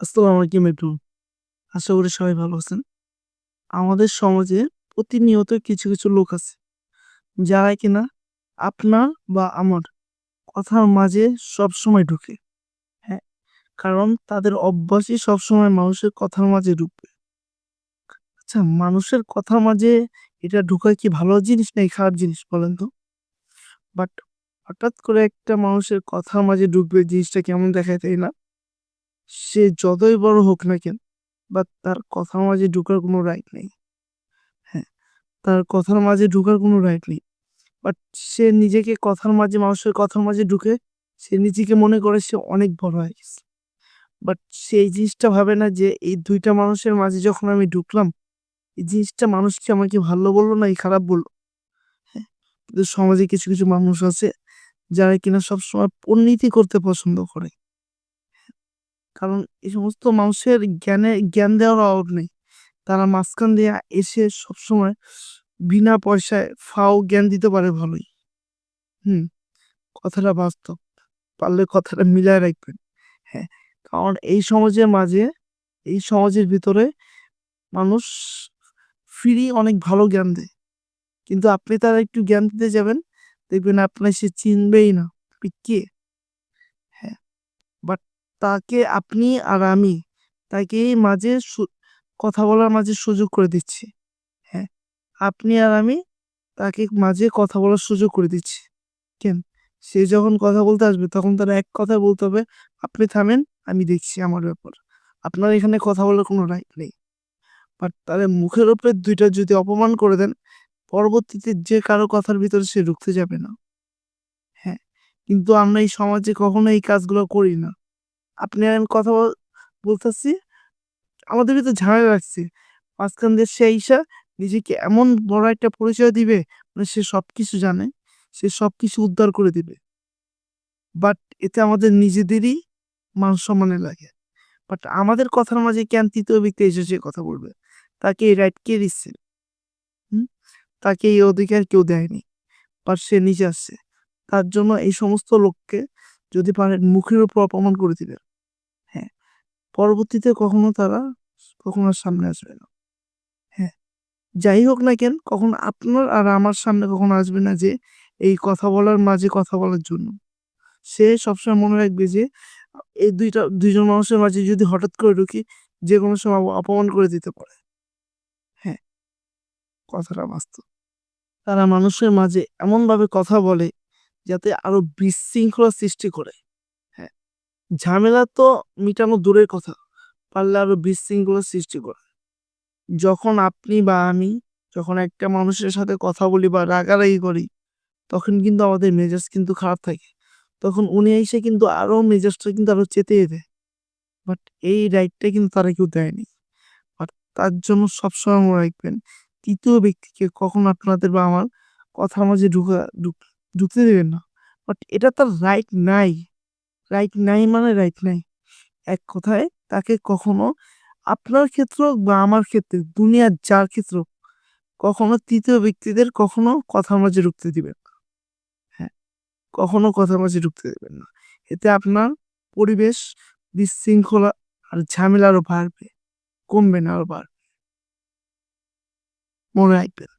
আসসালামু আলাইকুম একটু আশা করি সবাই ভালো আছেন। আমাদের সমাজে প্রতিনিয়ত কিছু কিছু লোক আছে, যারা কিনা আপনার বা আমার কথার মাঝে সব সময় ঢুকে। হ্যাঁ কারণ তাদের অভ্যাসই সবসময় মানুষের কথার মাঝে ঢুকবে। আচ্ছা মানুষের কথার মাঝে এটা ঢুকা কি ভালো জিনিস নাকি খারাপ জিনিস বলেন তো? বাট হঠাৎ করে একটা মানুষের কথার মাঝে ঢুকবে, জিনিসটা কেমন দেখায় তাই না? সে যতই বড় হোক না কেন বা তার কথার মাঝে ঢোকার কোনো রাইট নেই। হ্যাঁ তার কথার মাঝে ঢুকার কোনো রাইট নেই। বাট সে নিজেকে কথার মাঝে, মানুষের কথার মাঝে ঢুকে সে নিজেকে মনে করে সে অনেক বড় হয়ে গেছে। বাট সে এই জিনিসটা ভাবে না যে এই দুইটা মানুষের মাঝে যখন আমি ঢুকলাম, এই জিনিসটা মানুষকে আমাকে ভালো বলল না এই খারাপ বলল? হ্যাঁ সমাজে কিছু কিছু মানুষ আছে যারা কিনা সবসময় পরিণীতি করতে পছন্দ করে। কারণ এই সমস্ত মানুষের জ্ঞানে, জ্ঞান দেওয়ার অভাব নেই। তারা মাঝখান দিয়ে এসে সবসময় বিনা পয়সায় ফাও জ্ঞান দিতে পারে ভালোই। হুম, কথাটা বাস্তব। পারলে কথাটা মিলায় রাখবেন। হ্যাঁ কারণ এই সমাজের মাঝে, এই সমাজের ভিতরে মানুষ ফ্রি অনেক ভালো জ্ঞান দেয়। কিন্তু আপনি তারা একটু জ্ঞান দিতে যাবেন, দেখবেন আপনার সে চিনবেই না। আপনি কে? তাকে আপনি আর আমি তাকে মাঝে কথা বলার মাঝে সুযোগ করে দিচ্ছি। হ্যাঁ আপনি আর আমি তাকে মাঝে কথা বলার সুযোগ করে দিচ্ছি। কেন? সে যখন কথা বলতে আসবে তখন তার এক কথা বলতে হবে, আপনি থামেন, আমি দেখছি আমার ব্যাপার। আপনার এখানে কথা বলার কোনো রাইট নেই। বাট তাদের মুখের ওপরে দুইটা যদি অপমান করে দেন, পরবর্তীতে যে কারও কথার ভিতরে সে ঢুকতে যাবে না। হ্যাঁ কিন্তু আমরা এই সমাজে কখনো এই কাজগুলো করি না। আপনি কথা বলতেছি। আমাদের ভিতরে ঝামেলা রাখছে মাঝখান দিয়ে সে ঈশা নিজেকে এমন বড় একটা পরিচয় দিবে মানে সে সবকিছু জানে, সে সবকিছু উদ্ধার করে দিবে। বাট এতে আমাদের নিজেদেরই মান সম্মানে লাগে। বাট আমাদের কথার মাঝে কেন তৃতীয় ব্যক্তি এসে সে কথা বলবে? তাকে এই রাইট কে দিচ্ছে? তাকে এই অধিকার কেউ দেয়নি। বাট সে নিজে আসছে। তার জন্য এই সমস্ত লোককে যদি পারেন মুখের উপর অপমান করে হ্যাঁ পরবর্তীতে কখনো তারা কখনো সামনে আসবে না। হ্যাঁ যাই হোক না কেন, কখনো আপনার আর আমার সামনে কখনো আসবে না যে এই কথা বলার মাঝে কথা বলার জন্য। সে সবসময় মনে রাখবে যে, এই দুইটা, দুইজন মানুষের মাঝে যদি হঠাৎ করে ঢুকি, যে কোনো সময় অপমান করে দিতে পারে। হ্যাঁ কথাটা বাস্তব। তারা মানুষের মাঝে এমনভাবে কথা বলে, যাতে আরও বিশৃঙ্খলা সৃষ্টি করে। ঝামেলা তো মিটানো দূরের কথা, পারলে আরও বিশৃঙ্খলা সৃষ্টি করে। যখন আপনি বা আমি যখন একটা মানুষের সাথে কথা বলি বা রাগারাগি করি, তখন কিন্তু আমাদের মেজাজ কিন্তু খারাপ থাকে। তখন উনি এসে কিন্তু আরও মেজাজটা কিন্তু আরও চেতে দেয়। বাট এই রাইটটা কিন্তু তারা কেউ দেয়নি। বাট তার জন্য সবসময় মনে রাখবেন, তৃতীয় ব্যক্তিকে কখনো আপনাদের বা আমার কথার মাঝে ঢুক- ঢুকতে দেবেন না। বাট এটা তার রাইট নাই। রাইট নাই মানে রাইট নাই। এক কথায় তাকে কখনো আপনার ক্ষেত্র বা আমার ক্ষেত্রে, দুনিয়ার যার ক্ষেত্র কখনো তৃতীয় ব্যক্তিদের কখনো কথার মাঝে ঢুকতে দিবেন না। হ্যাঁ কখনো কথার মাঝে ঢুকতে দেবেন না। এতে আপনার পরিবেশ বিশৃঙ্খলা আর ঝামেলা আরও বাড়বে কমবে না আরও বাড়বে মনে রাখবেন।